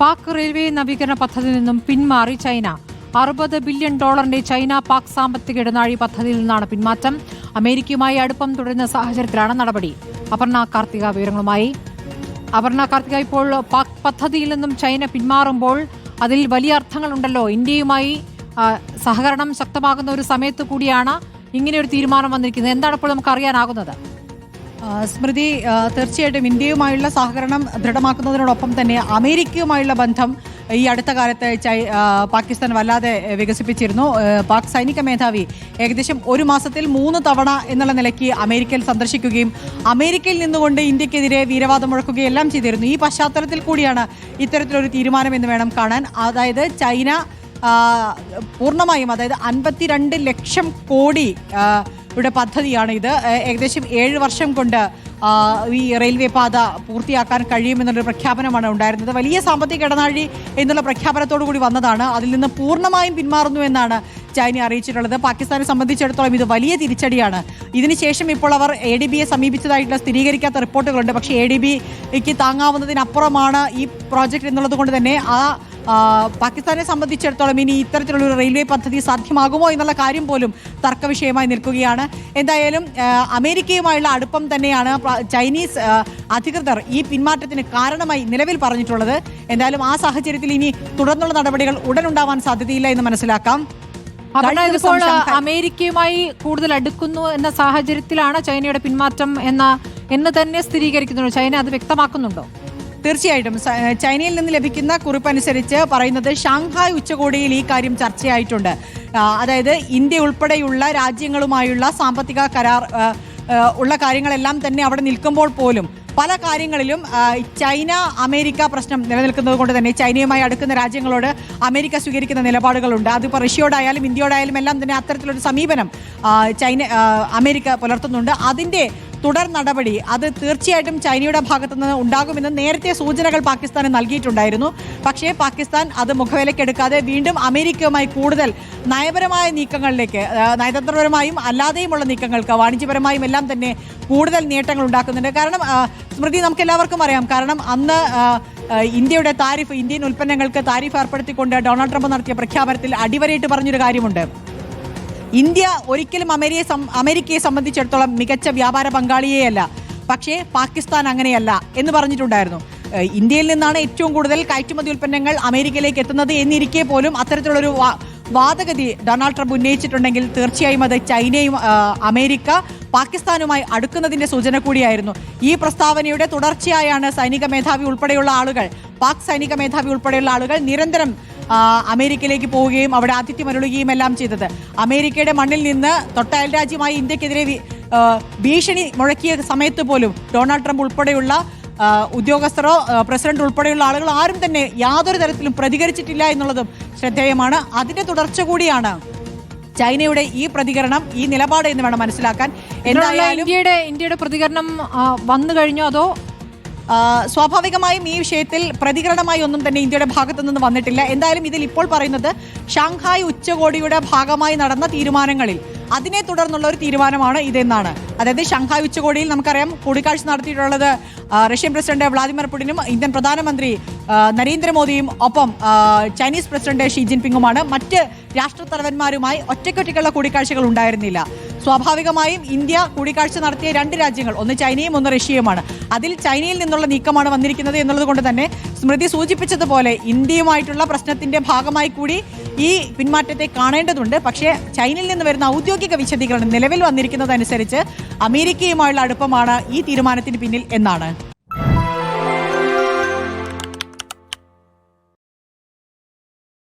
Pak railway നവീകരണ പദ്ധതിയിൽ നിന്നും പിന്മാറി ചൈന. അറുപത് ബില്യൺ ഡോളറിന്റെ ചൈന പാക് സാമ്പത്തിക ഇടനാഴി പദ്ധതിയിൽ നിന്നാണ് പിന്മാറ്റം. അമേരിക്കയുമായി അടുപ്പം തുടരുന്ന സാഹചര്യത്തിലാണ് നടപടി. അപർണ കാർത്തിക വിവരങ്ങളുമായി. അപർണ കാർത്തിക ഇപ്പോൾ പാക് പദ്ധതിയിൽ നിന്നും ചൈന പിന്മാറുമ്പോൾ അതിൽ വലിയ അർത്ഥങ്ങളുണ്ടല്ലോ. ഇന്ത്യയുമായി സഹകരണം ശക്തമാകുന്ന ഒരു സമയത്ത് കൂടിയാണ് ഇങ്ങനെ ഒരു തീരുമാനം വന്നിരിക്കുന്നത്. എന്താണ് ഇപ്പോൾ നമുക്ക് അറിയാനാകുന്നത്? സ്മൃതി തീർച്ചയായിട്ടും ഇന്ത്യയുമായുള്ള സഹകരണം ദൃഢമാക്കുന്നതിനോടൊപ്പം തന്നെ അമേരിക്കയുമായുള്ള ബന്ധം ഈ അടുത്ത കാലത്ത് പാകിസ്ഥാൻ വല്ലാതെ വികസിപ്പിച്ചിരുന്നു. പാക് സൈനിക മേധാവി ഏകദേശം ഒരു മാസത്തിൽ മൂന്ന് തവണ എന്നുള്ള നിലയ്ക്ക് അമേരിക്കയിൽ സന്ദർശിക്കുകയും അമേരിക്കയിൽ നിന്നുകൊണ്ട് ഇന്ത്യക്കെതിരെ വീരവാദം മുഴക്കുകയും എല്ലാം ചെയ്തിരുന്നു. ഈ പശ്ചാത്തലത്തിൽ കൂടിയാണ് ഇത്തരത്തിലൊരു തീരുമാനം എന്ന് വേണം കാണാൻ. അതായത് ചൈന പൂർണമായും അതായത് അൻപത്തിരണ്ട് ലക്ഷം കോടി യുടെ പദ്ധതിയാണ് ഇത്. ഏകദേശം ഏഴ് വർഷം കൊണ്ട് ഈ റെയിൽവേ പാത പൂർത്തിയാക്കാൻ കഴിയുമെന്നുള്ള പ്രഖ്യാപനമാണ് ഉണ്ടായിരുന്നത്. വലിയ സാമ്പത്തിക ഇടനാഴി എന്നുള്ള പ്രഖ്യാപനത്തോടു കൂടി വന്നതാണ്. അതിൽ നിന്ന് പൂർണമായും പിന്മാറുന്നു എന്നാണ് ചൈന അറിയിച്ചിട്ടുള്ളത്. പാകിസ്ഥാനെ സംബന്ധിച്ചിടത്തോളം ഇത് വലിയ തിരിച്ചടിയാണ്. ഇതിനുശേഷം ഇപ്പോൾ അവർ എ ഡി ബിയെ സമീപിച്ചതായിട്ടുള്ള സ്ഥിരീകരിക്കാത്ത റിപ്പോർട്ടുകളുണ്ട്. പക്ഷേ എ ഡി ബിക്ക് താങ്ങാവുന്നതിനപ്പുറമാണ് ഈ പ്രോജക്റ്റ് എന്നുള്ളത് കൊണ്ട് തന്നെ ആ, പാകിസ്ഥാനെ സംബന്ധിച്ചിടത്തോളം ഇനി ഇത്തരത്തിലുള്ള റെയിൽവേ പദ്ധതി സാധ്യമാകുമോ എന്നുള്ള കാര്യം പോലും തർക്ക വിഷയമായി നിൽക്കുകയാണ്. എന്തായാലും അമേരിക്കയുമായുള്ള അടുപ്പം തന്നെയാണ് ചൈനീസ് അധികൃതർ ഈ പിന്മാറ്റത്തിന് കാരണമായി നിലവിൽ പറഞ്ഞിട്ടുള്ളത്. എന്തായാലും ആ സാഹചര്യത്തിൽ ഇനി തുടർന്നുള്ള നടപടികൾ ഉടനുണ്ടാവാൻ സാധ്യതയില്ല എന്ന് മനസ്സിലാക്കാം. ഇതിപ്പോൾ അമേരിക്കയുമായി കൂടുതൽ അടുക്കുന്നു എന്ന സാഹചര്യത്തിലാണ് ചൈനയുടെ പിന്മാറ്റം എന്ന എന്ന് തന്നെ സ്ഥിരീകരിക്കുന്നുണ്ട്. ചൈന അത് വ്യക്തമാക്കുന്നുണ്ടോ? തീർച്ചയായിട്ടും. ചൈനയിൽ നിന്ന് ലഭിക്കുന്ന കുറിപ്പനുസരിച്ച് പറയുന്നത് ഷാങ്ഹായ് ഉച്ചകോടിയിൽ ഈ കാര്യം ചർച്ചയായിട്ടുണ്ട്. അതായത് ഇന്ത്യ ഉൾപ്പെടെയുള്ള രാജ്യങ്ങളുമായുള്ള സാമ്പത്തിക കരാർ ഉള്ള കാര്യങ്ങളെല്ലാം തന്നെ അവിടെ നിൽക്കുമ്പോൾ പോലും പല കാര്യങ്ങളിലും ചൈന അമേരിക്ക പ്രശ്നം നിലനിൽക്കുന്നത് കൊണ്ട് തന്നെ ചൈനയുമായി അടുക്കുന്ന രാജ്യങ്ങളോട് അമേരിക്ക സ്വീകരിക്കുന്ന നിലപാടുകളുണ്ട്. അതിപ്പോൾ റഷ്യയോടായാലും ഇന്ത്യയോടായാലും എല്ലാം തന്നെ അത്തരത്തിലൊരു സമീപനം ചൈന അമേരിക്ക പുലർത്തുന്നുണ്ട്. അതിന്റെ തുടർ നടപടി അത് തീർച്ചയായിട്ടും ചൈനയുടെ ഭാഗത്തു നിന്ന് ഉണ്ടാകുമെന്ന് നേരത്തെ സൂചനകൾ പാകിസ്ഥാന് നൽകിയിട്ടുണ്ടായിരുന്നു. പക്ഷേ പാകിസ്ഥാൻ അത് മുഖവിലക്കെടുക്കാതെ വീണ്ടും അമേരിക്കയുമായി കൂടുതൽ നയപരമായ നീക്കങ്ങളിലേക്ക് നയതന്ത്രപരമായും അല്ലാതെയുമുള്ള നീക്കങ്ങൾക്ക് വാണിജ്യപരമായും എല്ലാം തന്നെ കൂടുതൽ നേട്ടങ്ങൾ ഉണ്ടാക്കുന്നുണ്ട്. കാരണം സ്മൃതി നമുക്ക് എല്ലാവർക്കും അറിയാം. കാരണം അന്ന് ഇന്ത്യയുടെ താരിഫ് ഇന്ത്യൻ ഉൽപ്പന്നങ്ങൾക്ക് താരിഫ് ഏർപ്പെടുത്തിക്കൊണ്ട് ഡൊണാൾഡ് ട്രംപ് നടത്തിയ പ്രഖ്യാപനത്തിൽ അടിവരയിട്ട് പറഞ്ഞൊരു കാര്യമുണ്ട്. ഇന്ത്യ ഒരിക്കലും അമേരിയെ അമേരിക്കയെ സംബന്ധിച്ചിടത്തോളം മികച്ച വ്യാപാര പങ്കാളിയെയല്ല. പക്ഷേ പാകിസ്ഥാൻ അങ്ങനെയല്ല എന്ന് പറഞ്ഞിട്ടുണ്ടായിരുന്നു. ഇന്ത്യയിൽ നിന്നാണ് ഏറ്റവും കൂടുതൽ കയറ്റുമതി ഉൽപ്പന്നങ്ങൾ അമേരിക്കയിലേക്ക് എത്തുന്നത് എന്നിരിക്കെ പോലും അത്തരത്തിലുള്ളൊരു വാദഗതി ഡൊണാൾഡ് ട്രംപ് ഉന്നയിച്ചിട്ടുണ്ടെങ്കിൽ തീർച്ചയായും അത് ചൈനയും അമേരിക്ക പാകിസ്ഥാനുമായി അടുക്കുന്നതിന്റെ സൂചന കൂടിയായിരുന്നു. ഈ പ്രസ്താവനയുടെ തുടർച്ചയായാണ് സൈനിക മേധാവി ഉൾപ്പെടെയുള്ള ആളുകൾ പാക് സൈനിക മേധാവി ഉൾപ്പെടെയുള്ള ആളുകൾ നിരന്തരം അമേരിക്കയിലേക്ക് പോവുകയും അവിടെ ആതിഥ്യമരുളുകയും എല്ലാം ചെയ്തത്. അമേരിക്കയുടെ മണ്ണിൽ നിന്ന് തൊട്ടയൽ രാജ്യമായി ഇന്ത്യക്കെതിരെ ഭീഷണി മുഴക്കിയ സമയത്ത് പോലും ഡൊണാൾഡ് ട്രംപ് ഉൾപ്പെടെയുള്ള ഉദ്യോഗസ്ഥരോ പ്രസിഡന്റ് ഉൾപ്പെടെയുള്ള ആളുകൾ ആരും തന്നെ യാതൊരു തരത്തിലും പ്രതികരിച്ചിട്ടില്ല എന്നുള്ളതും ശ്രദ്ധേയമാണ്. അതിന്റെ തുടർച്ച കൂടിയാണ് ചൈനയുടെ ഈ പ്രതികരണം ഈ നിലപാട് എന്ന് വേണം മനസ്സിലാക്കാൻ. എന്തായാലും ഇന്ത്യയുടെ ഇന്ത്യയുടെ പ്രതികരണം വന്നു കഴിഞ്ഞോ അതോ സ്വാഭാവികമായും ഈ വിഷയത്തിൽ പ്രതികരണമായി ഒന്നും തന്നെ ഇന്ത്യയുടെ ഭാഗത്തു നിന്ന് വന്നിട്ടില്ല. എന്തായാലും ഇതിൽ ഇപ്പോൾ പറയുന്നത് ഷാങ്ഹായ് ഉച്ചകോടിയുടെ ഭാഗമായി നടന്ന തീരുമാനങ്ങളിൽ അതിനെ തുടർന്നുള്ള ഒരു തീരുമാനമാണ് ഇതെന്നാണ്. അതായത് ഷാങ്ഹായ് ഉച്ചകോടിയിൽ നമുക്കറിയാം കൂടിക്കാഴ്ച നടത്തിയിട്ടുള്ളത് റഷ്യൻ പ്രസിഡന്റ് വ്ളാദിമിർ പുടിനും ഇന്ത്യൻ പ്രധാനമന്ത്രി നരേന്ദ്രമോദിയും ഒപ്പം ചൈനീസ് പ്രസിഡന്റ് ഷി ജിൻപിങ്ങുമാണ്. മറ്റ് രാഷ്ട്രത്തലവന്മാരുമായി ഒറ്റയ്ക്കൊറ്റയ്ക്കുള്ള കൂടിക്കാഴ്ചകൾ ഉണ്ടായിരുന്നില്ല. സ്വാഭാവികമായും ഇന്ത്യ കൂടിക്കാഴ്ച നടത്തിയ രണ്ട് രാജ്യങ്ങൾ ഒന്ന് ചൈനയും ഒന്ന് റഷ്യയുമാണ്. അതിൽ ചൈനയിൽ നിന്നുള്ള നീക്കമാണ് വന്നിരിക്കുന്നത് എന്നുള്ളത് തന്നെ സ്മൃതി സൂചിപ്പിച്ചതുപോലെ ഇന്ത്യയുമായിട്ടുള്ള പ്രശ്നത്തിന്റെ ഭാഗമായി കൂടി ഈ പിന്മാറ്റത്തെ കാണേണ്ടതുണ്ട്. പക്ഷേ ചൈനയിൽ നിന്ന് വരുന്ന ഔദ്യോഗിക വിശദീകരണം നിലവിൽ വന്നിരിക്കുന്നതനുസരിച്ച് അമേരിക്കയുമായുള്ള അടുപ്പമാണ് ഈ തീരുമാനത്തിന് പിന്നിൽ എന്നാണ്.